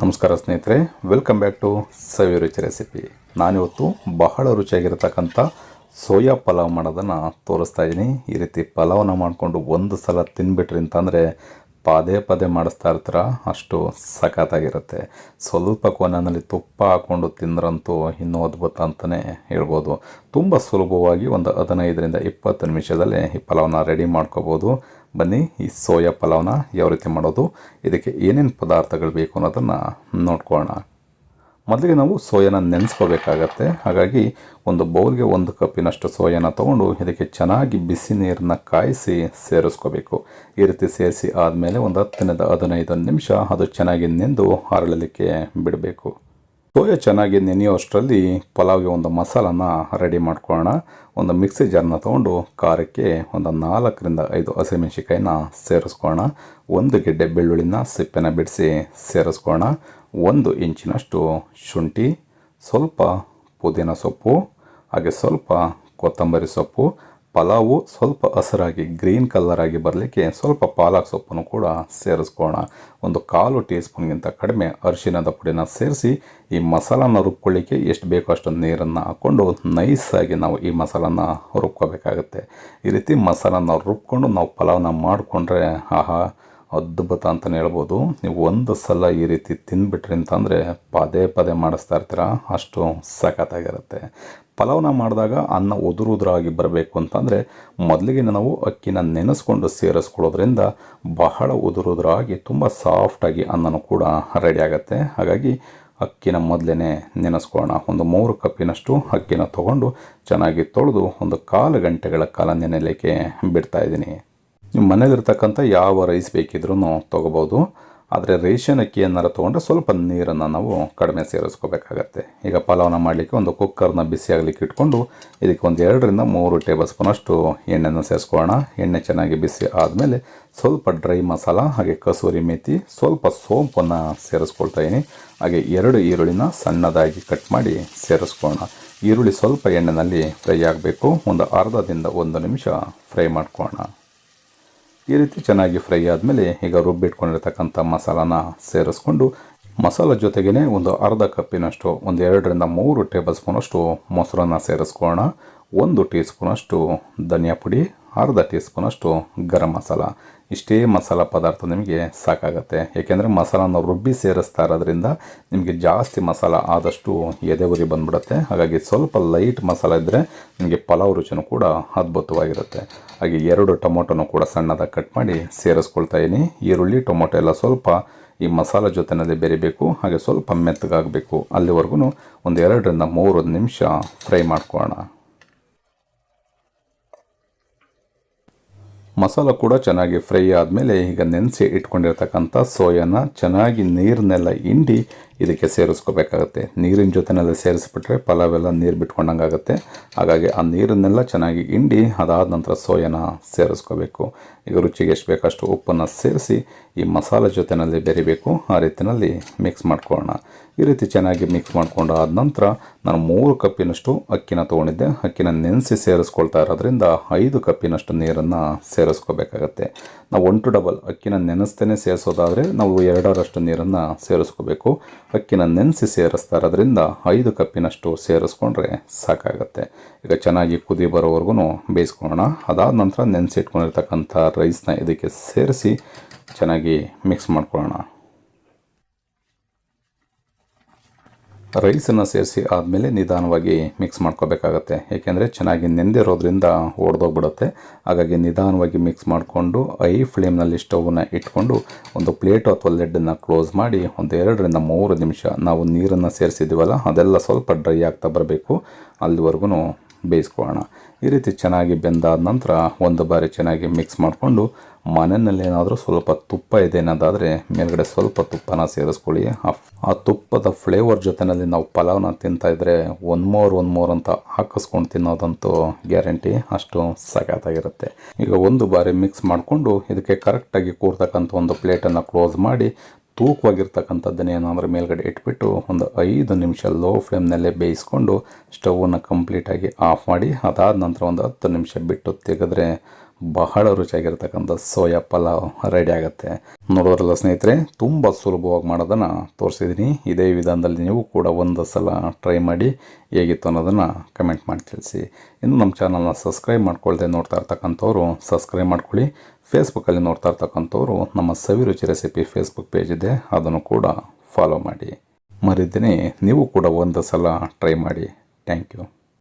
ನಮಸ್ಕಾರ ಸ್ನೇಹಿತರೆ welcome back to ಸವಿ ರುಚಿ ರೆಸಿಪಿ ನಾನಿವತ್ತು ಬಹಳ ರುಚಿಯಾಗಿರತಕ್ಕಂಥ ಸೋಯಾ ಪಲಾವ್ ಮಾಡೋದನ್ನು ತೋರಿಸ್ತಾ ಇದ್ದೀನಿ. ಈ ರೀತಿ ಪಲಾವ್ನ ಮಾಡಿಕೊಂಡು ಒಂದು ಸಲ ತಿನ್ಬಿಟ್ರಿ ಅಂತಂದರೆ ಪದೇ ಪದೇ ಮಾಡಿಸ್ತಾ ಇರ್ತೀರ, ಅಷ್ಟು ಸಖತ್ತಾಗಿರುತ್ತೆ. ಸ್ವಲ್ಪ ಕೊನೆಯಲ್ಲಿ ತುಪ್ಪ ಹಾಕ್ಕೊಂಡು ತಿಂದ್ರಂತೂ ಇನ್ನೂ ಅದ್ಭುತ ಅಂತಲೇ ಹೇಳ್ಬೋದು. ತುಂಬ ಸುಲಭವಾಗಿ ಒಂದು ಹದಿನೈದರಿಂದ ಇಪ್ಪತ್ತು ನಿಮಿಷದಲ್ಲಿ ಈ ಪಲಾವನ್ನ ರೆಡಿ ಮಾಡ್ಕೋಬೋದು. ಬನ್ನಿ, ಈ ಸೋಯಾ ಪಲಾವ್ನ ಯಾವ ರೀತಿ ಮಾಡೋದು, ಇದಕ್ಕೆ ಏನೇನು ಪದಾರ್ಥಗಳು ಬೇಕು ಅನ್ನೋದನ್ನು ನೋಡ್ಕೊಳ್ಳೋಣ. ಮೊದಲಿಗೆ ನಾವು ಸೋಯಾನ ನೆನೆಸ್ಕೋಬೇಕಾಗತ್ತೆ. ಹಾಗಾಗಿ ಒಂದು ಬೌಲ್ಗೆ ಒಂದು ಕಪ್ಪಿನಷ್ಟು ಸೋಯಾನ ತೊಗೊಂಡು ಇದಕ್ಕೆ ಚೆನ್ನಾಗಿ ಬಿಸಿ ನೀರನ್ನ ಕಾಯಿಸಿ ಸೇರಿಸ್ಕೋಬೇಕು. ಈ ರೀತಿ ಸೇರಿಸಿ ಆದಮೇಲೆ ಒಂದು ಹತ್ತರಿಂದ ಹದಿನೈದು ನಿಮಿಷ ಅದು ಚೆನ್ನಾಗಿ ನೆಂದು ಹರಳಲಿಕ್ಕೆ ಬಿಡಬೇಕು. ಸೋಯಾ ಚೆನ್ನಾಗಿ ನೆನೆಯುವಷ್ಟರಲ್ಲಿ ಪಲಾವ್ಗೆ ಒಂದು ಮಸಾಲನ ರೆಡಿ ಮಾಡ್ಕೊಳ್ಳೋಣ. ಒಂದು ಮಿಕ್ಸಿ ಜಾರ್ನ ತೊಗೊಂಡು ಖಾರಕ್ಕೆ ಒಂದು ನಾಲ್ಕರಿಂದ ಐದು ಹಸಿಮೆಣಸಿಕಾಯಿನ ಸೇರಿಸ್ಕೊಳ್ಳೋಣ. ಒಂದು ಗೆಡ್ಡೆ ಬೆಳ್ಳುಳ್ಳಿನ ಸಿಪ್ಪೆನ ಬಿಡಿಸಿ ಸೇರಿಸ್ಕೊಳ್ಳೋಣ. ಒಂದು ಇಂಚಿನಷ್ಟು ಶುಂಠಿ, ಸ್ವಲ್ಪ ಪುದೀನ ಸೊಪ್ಪು, ಹಾಗೆ ಸ್ವಲ್ಪ ಕೊತ್ತಂಬರಿ ಸೊಪ್ಪು ಪಲಾವು ಸ್ವಲ್ಪ ಹಸಿರಾಗಿ, ಗ್ರೀನ್ ಕಲರ್ ಆಗಿ ಬರಲಿಕ್ಕೆ ಸ್ವಲ್ಪ ಪಾಲಕ್ ಸೊಪ್ಪನ್ನು ಕೂಡ ಸೇರಿಸ್ಕೋಣ ಒಂದು ಕಾಲು ಟೀ ಸ್ಪೂನ್ಗಿಂತ ಕಡಿಮೆ ಅರಿಶಿನದ ಪುಡಿನ ಸೇರಿಸಿ ಈ ಮಸಾಲಾನ ರುಬ್ಕೊಳ್ಳಿಕ್ಕೆ ಎಷ್ಟು ಬೇಕೋ ಅಷ್ಟು ನೀರನ್ನು ಹಾಕ್ಕೊಂಡು ನೈಸಾಗಿ ನಾವು ಈ ಮಸಾಲಾನ ರುಬ್ಕೋಬೇಕಾಗುತ್ತೆ. ಈ ರೀತಿ ಮಸಾಲನ ರುಬ್ಕೊಂಡು ನಾವು ಪಲಾವ್ನ ಮಾಡಿಕೊಂಡ್ರೆ ಆಹಾ ಅದ್ಭುತ ಅಂತಲೇ ಹೇಳ್ಬೋದು. ನೀವು ಒಂದು ಸಲ ಈ ರೀತಿ ತಿಂದುಬಿಟ್ರಿ ಅಂತಂದರೆ ಪದೇ ಪದೇ ಮಾಡಿಸ್ತಾ ಇರ್ತೀರ? ಅಷ್ಟು ಸಖತ್ತಾಗಿರುತ್ತೆ. ಪಲಾವ್ನ ಮಾಡಿದಾಗ ಅನ್ನ ಉದುರು ಉದುರಾಗಿ ಬರಬೇಕು ಅಂತಂದರೆ ಮೊದಲಿಗೆ ನಾವು ಅಕ್ಕಿನ ನೆನೆಸ್ಕೊಂಡು ಸೇರಿಸ್ಕೊಳ್ಳೋದ್ರಿಂದ ಬಹಳ ಉದುರು ಉದುರಾಗಿ ತುಂಬ ಸಾಫ್ಟಾಗಿ ಅನ್ನನೂ ಕೂಡ ರೆಡಿ ಆಗುತ್ತೆ. ಹಾಗಾಗಿ ಅಕ್ಕಿನ ಮೊದಲೇ ನೆನೆಸ್ಕೊಳ್ಳೋಣ. ಒಂದು ಮೂರು ಕಪ್ಪಿನಷ್ಟು ಅಕ್ಕಿನ ತೊಗೊಂಡು ಚೆನ್ನಾಗಿ ತೊಳೆದು ಒಂದು ಕಾಲು ಗಂಟೆಗಳ ಕಾಲ ನೆನೆಯಲಿಕ್ಕೆ ಬಿಡ್ತಾ ಇದ್ದೀನಿ. ನಿಮ್ಮ ಮನೇಲಿರ್ತಕ್ಕಂಥ ಯಾವ ರೈಸ್ ಬೇಕಿದ್ರೂ ತೊಗೋಬೋದು. ಆದರೆ ರೇಷನ್ ಅಕ್ಕಿ ಏನಾರು ತೊಗೊಂಡ್ರೆ ಸ್ವಲ್ಪ ನೀರನ್ನು ನಾವು ಕಡಿಮೆ ಸೇರಿಸ್ಕೋಬೇಕಾಗತ್ತೆ. ಈಗ ಪಲಾವ್ನ ಮಾಡಲಿಕ್ಕೆ ಒಂದು ಕುಕ್ಕರ್ನ ಬಿಸಿಯಾಗಲಿಕ್ಕೆ ಇಟ್ಕೊಂಡು ಇದಕ್ಕೆ ಒಂದು ಎರಡರಿಂದ ಮೂರು ಟೇಬಲ್ ಸ್ಪೂನಷ್ಟು ಎಣ್ಣೆನ ಸೇರಿಸ್ಕೊಳ್ಳೋಣ. ಎಣ್ಣೆ ಚೆನ್ನಾಗಿ ಬಿಸಿ ಆದಮೇಲೆ ಸ್ವಲ್ಪ ಡ್ರೈ ಮಸಾಲ, ಹಾಗೆ ಕಸೂರಿ ಮೇಥಿ ಸ್ವಲ್ಪ ಸೋಂಪನ್ನು ಸೇರಿಸ್ಕೊಳ್ತಾ ಇದ್ದೀನಿ ಹಾಗೆ ಎರಡು ಈರುಳ್ಳಿನ ಸಣ್ಣದಾಗಿ ಕಟ್ ಮಾಡಿ ಸೇರಿಸ್ಕೊಳ್ಳೋಣ. ಈರುಳ್ಳಿ ಸ್ವಲ್ಪ ಎಣ್ಣೆಯಲ್ಲಿ ಫ್ರೈ ಆಗಬೇಕು. ಒಂದು ಅರ್ಧದಿಂದ ಒಂದು ನಿಮಿಷ ಫ್ರೈ ಮಾಡ್ಕೊಳ್ಳೋಣ. ಈ ರೀತಿ ಚೆನ್ನಾಗಿ ಫ್ರೈ ಆದಮೇಲೆ ಈಗ ರುಬ್ಬಿಟ್ಕೊಂಡಿರ್ತಕ್ಕಂಥ ಮಸಾಲಾನ ಸೇರಿಸ್ಕೊಂಡು ಮಸಾಲ ಜೊತೆಗೇ ಒಂದು ಅರ್ಧ ಕಪ್ಪಿನಷ್ಟು, ಒಂದು ಎರಡರಿಂದ ಮೂರು ಟೇಬಲ್ ಸ್ಪೂನಷ್ಟು ಮೊಸರನ್ನು ಸೇರಿಸ್ಕೊಳ್ಳೋಣ. ಒಂದು ಟೀ ಸ್ಪೂನಷ್ಟು ಧನಿಯಾ ಪುಡಿ ಅರ್ಧ ಟೀ ಸ್ಪೂನಷ್ಟು ಗರಂ ಮಸಾಲ. ಇಷ್ಟೇ ಮಸಾಲ ಪದಾರ್ಥ ನಿಮಗೆ ಸಾಕಾಗತ್ತೆ. ಏಕೆಂದರೆ ಮಸಾಲಾನ ರುಬ್ಬಿ ಸೇರಿಸ್ತಾ ಇರೋದ್ರಿಂದ ನಿಮಗೆ ಜಾಸ್ತಿ ಮಸಾಲ ಆದಷ್ಟು ಎದೆ ಉರಿ ಬಂದ್ಬಿಡುತ್ತೆ. ಹಾಗಾಗಿ ಸ್ವಲ್ಪ ಲೈಟ್ ಮಸಾಲ ಇದ್ದರೆ ನಿಮಗೆ ಪಲಾವ್ ರುಚಿನೂ ಕೂಡ ಅದ್ಭುತವಾಗಿರುತ್ತೆ. ಹಾಗೆ ಎರಡು ಟೊಮೊಟೊನೂ ಕೂಡ ಸಣ್ಣದಾಗಿ ಕಟ್ ಮಾಡಿ ಸೇರಿಸ್ಕೊಳ್ತಾ ಇದ್ದೀನಿ. ಈರುಳ್ಳಿ, ಟೊಮೊಟೊ ಎಲ್ಲ ಸ್ವಲ್ಪ ಈ ಮಸಾಲ ಜೊತೆನಲ್ಲಿ ಬೆರಿಬೇಕು, ಹಾಗೆ ಸ್ವಲ್ಪ ಮೆತ್ತಗಾಗಬೇಕು. ಅಲ್ಲಿವರೆಗೂ ಒಂದು ಎರಡರಿಂದ ಮೂರು ನಿಮಿಷ ಫ್ರೈ ಮಾಡ್ಕೊಳ್ಳೋಣ. ಮಸಾಲ ಕೂಡ ಚೆನ್ನಾಗಿ ಫ್ರೈ ಆದಮೇಲೆ ಈಗ ನೆನೆಸಿ ಇಟ್ಕೊಂಡಿರ್ತಕ್ಕಂಥ ಸೋಯಾನ ಚೆನ್ನಾಗಿ ನೀರನ್ನೆಲ್ಲ ಹಿಂಡಿ ಇದಕ್ಕೆ ಸೇರಿಸ್ಕೋಬೇಕಾಗತ್ತೆ. ನೀರಿನ ಜೊತೆನೆಲ್ಲ ಸೇರಿಸ್ಬಿಟ್ರೆ ಪಲಾವೆಲ್ಲ ನೀರು ಬಿಟ್ಕೊಂಡಂಗಾಗುತ್ತೆ. ಹಾಗಾಗಿ ಆ ನೀರನ್ನೆಲ್ಲ ಚೆನ್ನಾಗಿ ಹಿಂಡಿ ಅದಾದ ನಂತರ ಸೋಯಾನ ಸೇರಿಸ್ಕೋಬೇಕು. ಈಗ ರುಚಿಗೆ ಎಷ್ಟು ಬೇಕಷ್ಟು ಉಪ್ಪನ್ನು ಸೇರಿಸಿ ಈ ಮಸಾಲೆ ಜೊತೆಯಲ್ಲಿ ಬೆರಿಬೇಕು. ಆ ರೀತಿಯಲ್ಲಿ ಮಿಕ್ಸ್ ಮಾಡ್ಕೊಳ್ಳೋಣ. ಈ ರೀತಿ ಚೆನ್ನಾಗಿ ಮಿಕ್ಸ್ ಮಾಡಿಕೊಂಡು ಆದ ನಂತರ ನಾನು ಮೂರು ಕಪ್ಪಿನಷ್ಟು ಅಕ್ಕಿನ ತೊಗೊಂಡಿದ್ದೆ. ಅಕ್ಕಿನ ನೆನೆಸಿ ಸೇರಿಸ್ಕೊಳ್ತಾ ಇರೋದ್ರಿಂದ ಐದು ಕಪ್ಪಿನಷ್ಟು ನೀರನ್ನು ಸೇರಿಸ್ಕೋಬೇಕಾಗತ್ತೆ. ನಾವು ಒನ್ ಟು ಡಬಲ್ ಅಕ್ಕಿನ ನೆನೆಸ್ತೇನೆ ಸೇರಿಸೋದಾದರೆ ನಾವು ಎರಡರಷ್ಟು ನೀರನ್ನು ಸೇರಿಸ್ಕೋಬೇಕು. ಅಕ್ಕಿನ ನೆನೆಸಿ ಸೇರಿಸ್ತಾ ಇರೋದ್ರಿಂದ ಐದು ಕಪ್ಪಿನಷ್ಟು ಸೇರಿಸ್ಕೊಂಡ್ರೆ ಸಾಕಾಗತ್ತೆ. ಈಗ ಚೆನ್ನಾಗಿ ಕುದಿ ಬರೋವರೆಗೂ ಬೇಯಿಸ್ಕೊಳ್ಳೋಣ. ಅದಾದ ನಂತರ ನೆನೆಸಿ ಇಟ್ಕೊಂಡಿರ್ತಕ್ಕಂಥ ರೈಸ್ನ ಇದಕ್ಕೆ ಸೇರಿಸಿ ಚೆನ್ನಾಗಿ ಮಿಕ್ಸ್ ಮಾಡ್ಕೊಳ್ಳೋಣ. ರೈಸನ್ನು ಸೇರಿಸಿ ಆದಮೇಲೆ ನಿಧಾನವಾಗಿ ಮಿಕ್ಸ್ ಮಾಡ್ಕೋಬೇಕಾಗತ್ತೆ. ಏಕೆಂದರೆ ಚೆನ್ನಾಗಿ ನೆಂದಿರೋದ್ರಿಂದ ಒಡೆದೋಗ್ಬಿಡುತ್ತೆ. ಹಾಗಾಗಿ ನಿಧಾನವಾಗಿ ಮಿಕ್ಸ್ ಮಾಡಿಕೊಂಡು ಐ ಫ್ಲೇಮ್ನಲ್ಲಿ ಸ್ಟೌವನ್ನು ಇಟ್ಕೊಂಡು ಒಂದು ಪ್ಲೇಟು ಅಥವಾ ಲೆಡ್ಡನ್ನು ಕ್ಲೋಸ್ ಮಾಡಿ ಒಂದು ಎರಡರಿಂದ ಮೂರು ನಿಮಿಷ ನಾವು ನೀರನ್ನು ಸೇರಿಸಿದ್ದೀವಲ್ಲ, ಅದೆಲ್ಲ ಸ್ವಲ್ಪ ಡ್ರೈ ಆಗ್ತಾ ಬರಬೇಕು. ಅಲ್ಲಿವರೆಗೂ ಬೇಯಿಸ್ಕೊಳ್ಳೋಣ. ಈ ರೀತಿ ಚೆನ್ನಾಗಿ ಬೆಂದಾದ ನಂತರ ಒಂದು ಬಾರಿ ಚೆನ್ನಾಗಿ ಮಿಕ್ಸ್ ಮಾಡಿಕೊಂಡು ಮನೆಯಲ್ಲಿ ಏನಾದರೂ ಸ್ವಲ್ಪ ತುಪ್ಪ ಇದೆ ಅನ್ನೋದಾದರೆ ಮೇಲ್ಗಡೆ ಸ್ವಲ್ಪ ತುಪ್ಪನ ಸೇರಿಸ್ಕೊಳ್ಳಿ. ಆ ತುಪ್ಪದ ಫ್ಲೇವರ್ ಜೊತೆಯಲ್ಲಿ ನಾವು ಪಲಾವ್ನ ತಿಂತಾ ಇದ್ರೆ ಒನ್ ಮೋರ್ ಒನ್ ಮೋರ್ ಅಂತ ಹಾಕಿಸ್ಕೊಂಡು ತಿನ್ನೋದಂತೂ ಗ್ಯಾರಂಟಿ ಅಷ್ಟು ಸಖತ್ತಾಗಿರುತ್ತೆ. ಈಗ ಒಂದು ಬಾರಿ ಮಿಕ್ಸ್ ಮಾಡಿಕೊಂಡು ಇದಕ್ಕೆ ಕರೆಕ್ಟಾಗಿ ಕೂರ್ತಕ್ಕಂಥ ಒಂದು ಪ್ಲೇಟನ್ನು ಕ್ಲೋಸ್ ಮಾಡಿ ತೂಕವಾಗಿರ್ತಕ್ಕಂಥದ್ದನ್ನು ಏನಾದರೂ ಮೇಲ್ಗಡೆ ಇಟ್ಬಿಟ್ಟು ಒಂದು ಐದು ನಿಮಿಷ ಲೋ ಫ್ಲೇಮ್ನಲ್ಲೇ ಬೇಯಿಸ್ಕೊಂಡು ಸ್ಟವನ್ನು ಕಂಪ್ಲೀಟಾಗಿ ಆಫ್ ಮಾಡಿ ಅದಾದ ನಂತರ ಒಂದು ಹತ್ತು ನಿಮಿಷ ಬಿಟ್ಟು ತೆಗೆದ್ರೆ ಬಹಳ ರುಚಿಯಾಗಿರ್ತಕ್ಕಂಥ ಸೋಯಾ ಪಲಾವ್ ರೆಡಿ ಆಗುತ್ತೆ. ನೋಡೋದ್ರಲ್ಲ ಸ್ನೇಹಿತರೆ, ತುಂಬ ಸುಲಭವಾಗಿ ಮಾಡೋದನ್ನು ತೋರಿಸಿದ್ದೀನಿ. ಇದೇ ವಿಧಾನದಲ್ಲಿ ನೀವು ಕೂಡ ಒಂದು ಸಲ ಟ್ರೈ ಮಾಡಿ ಹೇಗಿತ್ತು ಅನ್ನೋದನ್ನು ಕಮೆಂಟ್ ಮಾಡಿ ತಿಳಿಸಿ. ಇನ್ನು ನಮ್ಮ ಚಾನಲ್ನ ಸಬ್ಸ್ಕ್ರೈಬ್ ಮಾಡ್ಕೊಳ್ಳದೆ ನೋಡ್ತಾ ಇರ್ತಕ್ಕಂಥವ್ರು ಸಬ್ಸ್ಕ್ರೈಬ್ ಮಾಡ್ಕೊಳ್ಳಿ. ಫೇಸ್ಬುಕ್ಕಲ್ಲಿ ನೋಡ್ತಾ ಇರ್ತಕ್ಕಂಥವ್ರು, ನಮ್ಮ ಸವಿ ರುಚಿ ರೆಸಿಪಿ ಫೇಸ್ಬುಕ್ ಪೇಜ್ ಇದೆ, ಅದನ್ನು ಕೂಡ ಫಾಲೋ ಮಾಡಿ. ಮರಿದ್ದೀನಿ ನೀವು ಕೂಡ ಒಂದು ಸಲ ಟ್ರೈ ಮಾಡಿ. Thank you